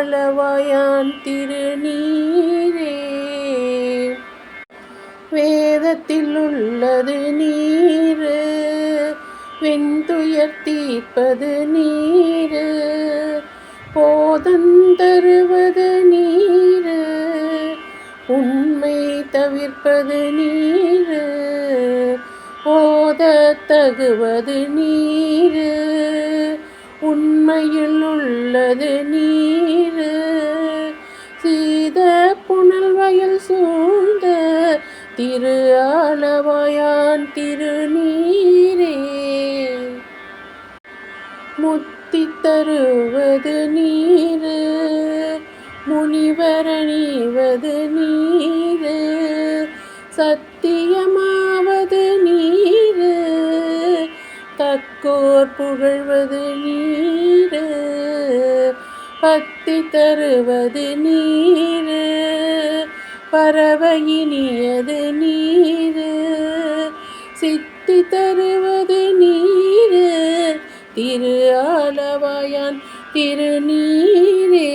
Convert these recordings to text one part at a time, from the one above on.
ஆளவாயான் திருநீரே. வேதத்தில் உள்ளது நீரு வெந்துயர் தீர்ப்பது நீரு போதந்தருவது நீரு உண்மை தவிர்ப்பது நீரு போத தகுவது நீரு. உண்மையில் உள்ளது நீர். சீத புனல் வயல் சூழ்ந்த திரு ஆலவாயான் திருநீரே. முத்தி தருவது நீர் முனிவரணிவது நீர். சத்தியமாவது நீர் தக்கோர் புகழ்வது நீர். பக்தி தருவது நீரு பறவையினியது நீர். சித்தி தருவது நீர் திரு ஆலவாயான் திருநீரே.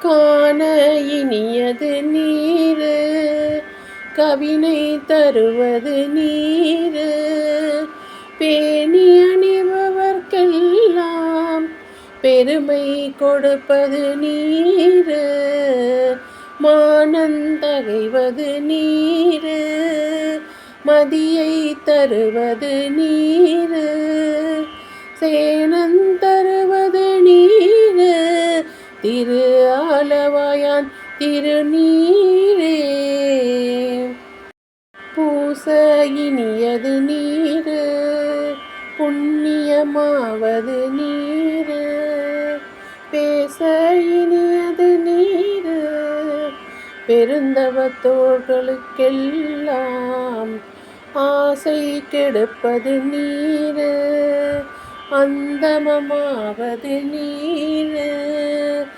காண இனியது நீர் கவினை தருவது நீரு. பெருமை கொடுப்பது நீர். மானந்தகைவது நீர். மதியை தருவது நீரு. சேனந்தருவது நீர். திரு ஆலவாயான் திருநீரே. பூச இனியது நீர். புண்ணியமாவது நீர் பெருந்தவத்தோர்களுக்கெல்லாம் ஆசை கெடுப்பது நீர் அந்தமமாவது நீர்.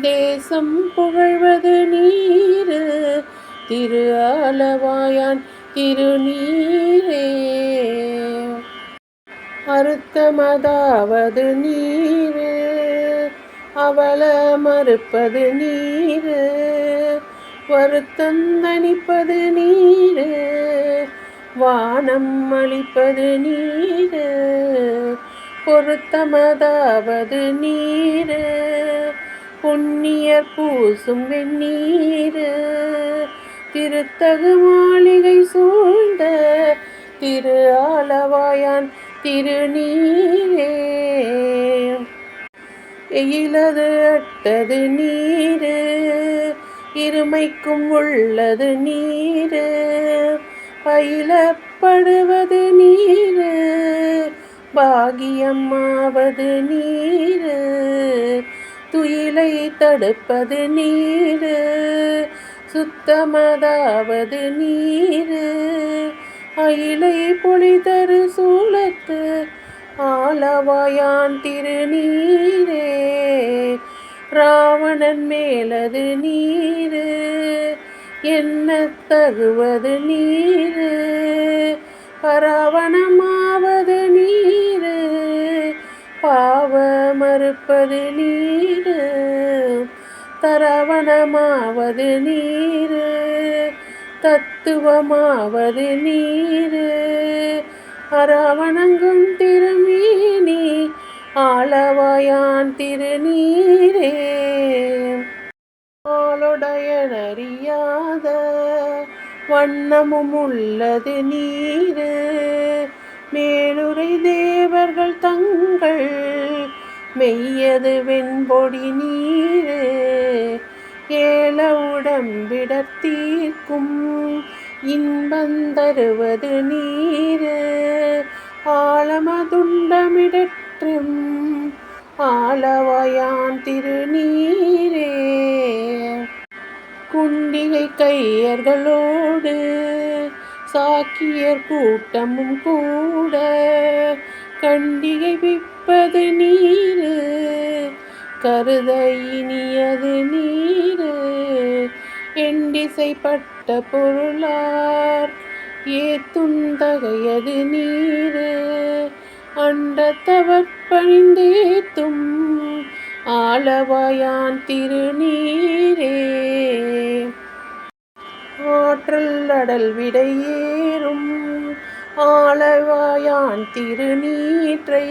தேசம் புகழ்வது நீர் திரு ஆலவாயான் திருநீரே. அறுத்தமதாவது நீர் அவல மறுப்பது நீரு. வருத்தம் வருத்தந்தனிப்பது நீரு வானம் அளிப்பது நீரு பொருத்தமதாவது நீரு புண்ணியர் பூசும் வெந்நீரு திருத்தகு மாளிகை சூழ்ந்த திரு ஆலவாயான் திருநீரே. எயிலது அட்டது நீரே இருமைக்கும் உள்ளது நீரு. பயிலப்படுவது நீரு. பாகியம்மாவது நீரு. துயிலை தடுப்பது நீரு. சுத்தமதாவது நீரு. அயிலை பொழிதரு சூழத்து ஆலவாயான் திருநீரே. ராவணன் மேலது நீரு என்ன தகுவது நீரு? பராவணமாவது நீரு பாவ மறுப்பது நீரு. தரவணமாவது நீரு தத்துவமாவது நீரு. அரவணங்கும் திருமீனி ஆளவாயான் திருநீரே. ஆளுடையனறியாத வண்ணமும் உள்ளது நீரு. மேலுரை தேவர்கள் தங்கள் மெய்யது வெண்பொடி நீரு. ஏல உடம்பிடத்தீர்க்கும் இன்பந்தருவது நீரு. ஆழமதுண்டமிட போற்றும் ஆலவயான் திருநீரே. குண்டிகை கையர்களோடு சாக்கியர் கூட்டமும் கூட. கண்டிகை விப்பது நீரு கருத இனியது நீரு. எண்டிசைப்பட்ட பொருளார் ஏத்துந்தகையது நீரு. அண்டத்தவர் பணிந்தேத்தும் ஆலவாயான் திருநீரே. ஆற்றல் அடல் விடையேறும் ஆலவாயான் திருநீற்றை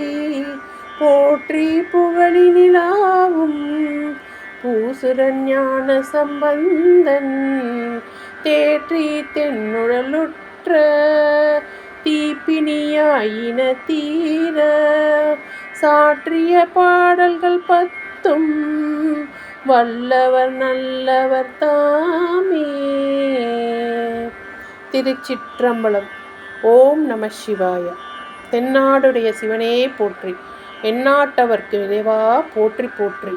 போற்றி புகழி நிலாவும் பூசுரன் ஞான சம்பந்தன் தேற்றி தென்னுழலுற்ற தீப்பிணியாயின தீர சாற்றிய பாடல்கள் பத்தும் வல்லவர் நல்லவர் தாமே. திருச்சிற்றம்பலம். ஓம் நம சிவாய. தென்னாடுடைய சிவனே போற்றி எந்நாட்டவர்க்கு நினைவா போற்றி போற்றி.